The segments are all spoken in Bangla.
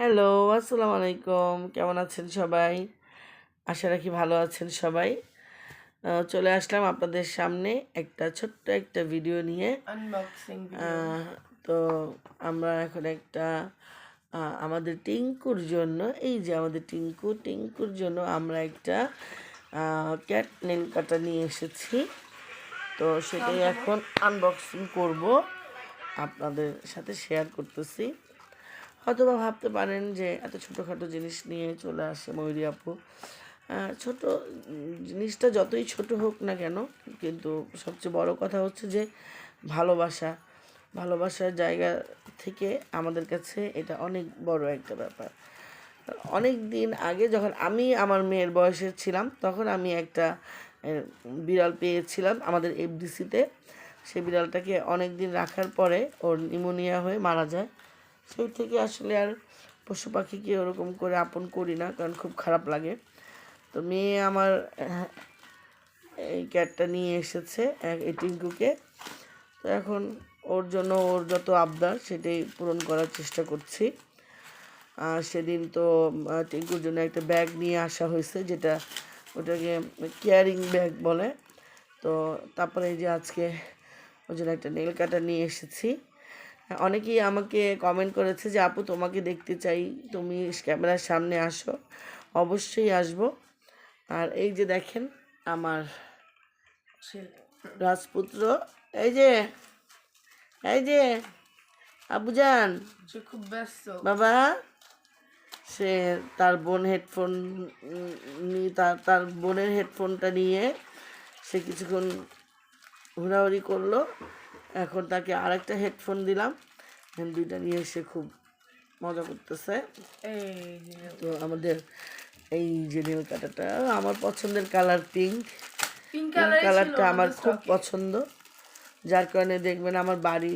হ্যালো আসসালামু আলাইকুম। কেমন আছেন সবাই? আশা রাখি ভালো আছেন সবাই। চলে আসলাম আপনাদের সামনে একটা ছোট্ট একটা ভিডিও নিয়ে। তো আমরা এখন একটা আমাদের টিঙ্কুর জন্য এই যে আমাদের টিঙ্কু টিঙ্কুর জন্য আমরা একটা ক্যাট নেল কাটা নিয়ে এসেছি। তো সেটাই এখন আনবক্সিং করব। আপনাদের সাথে শেয়ার করতেছি। হয়তো বা ভাবতে পারেন যে এত ছোটোখাটো জিনিস নিয়ে চলে আসে ময়ূরী আপু। ছোট জিনিসটা যতই ছোট হোক না কেন, কিন্তু সবচেয়ে বড় কথা হচ্ছে যে ভালোবাসা। ভালোবাসার জায়গা থেকে আমাদের কাছে এটা অনেক বড় একটা ব্যাপার। অনেক দিন আগে যখন আমি আমার মেয়ের বয়সের ছিলাম, তখন আমি একটা বিড়াল পেয়েছিলাম আমাদের এফডিসিতে সেই বিড়ালটাকে অনেক দিন রাখার পরে ওর নিউমোনিয়া হয়ে মারা যায়। সেই থেকে আসলে আর পশু পাখিকে ওরকম করে আপন করি না, কারণ খুব খারাপ লাগে। তো মেয়ে আমার এই ক্যাটটা নিয়ে এসেছে এই টিঙ্কুকে। তো এখন ওর জন্য ওর যত আবদার, সেটাই পূরণ করার চেষ্টা করছি। আর সেদিন তো টিঙ্কুর জন্য একটা ব্যাগ নিয়ে আসা হয়েছে, যেটা ওটাকে কেয়ারিং ব্যাগ বলে। তো তারপরে এই যে আজকে ওর জন্য একটা নেল কাটা নিয়ে এসেছি। অনেকেই আমাকে কমেন্ট করেছে যে আপু তোমাকে দেখতে চাই। তুমি ক্যামেরার সামনে আসো। অবশ্যই আসব। আর এই যে দেখেন আমার রাজপুত্র। এই যে এই যে আবুজান। খুব ব্যস্ত। বাবা সে তার বোন হেডফোন নিয়ে তার তার বোনের হেডফোনটা নিয়ে সে কিছুক্ষণ ঘোরাঘুরি করল। এখন তাকে আরেকটা হেডফোন দিলাম। দুইটা নিয়ে এসে খুব মজা করতেছে। তো আমাদের এই যে নীল কাটাটা আমার পছন্দের কালার পিঙ্ক পিঙ্ক কালারটা আমার খুব পছন্দ। যার কারণে দেখবেন আমার বাড়ি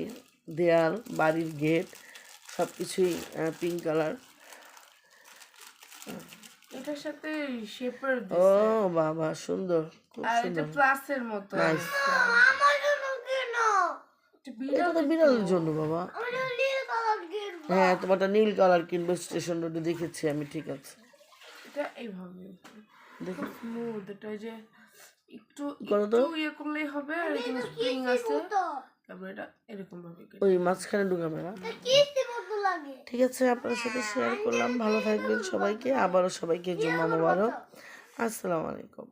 দেয়াল বাড়ির গেট সব কিছুই পিঙ্ক কালার এটার সাথে শেপার ও বাবা সুন্দর খুব সুন্দর। প্লাসের মতো. এটা তো বিড়ালের জন্য বাবা। হ্যাঁ তোমারটা নীল কালার কিনবো স্টেশন রোডে দেখেছি আমি ঠিক আছে। এটা এইভাবে। দেখি। স্মুথ এটা যে একটু ইয়ে করলেই হবে আর এখানে স্প্রিং আছে। তারপর এটা এরকম ভাবে ওই মাঝখানে ঢুকাবে না ঠিক আছে আপনার সাথে শেয়ার করলাম। ভালো থাকবেন সবাইকে আবারও সবাইকে জুম্মা মোবারক। আসসালামু আলাইকুম।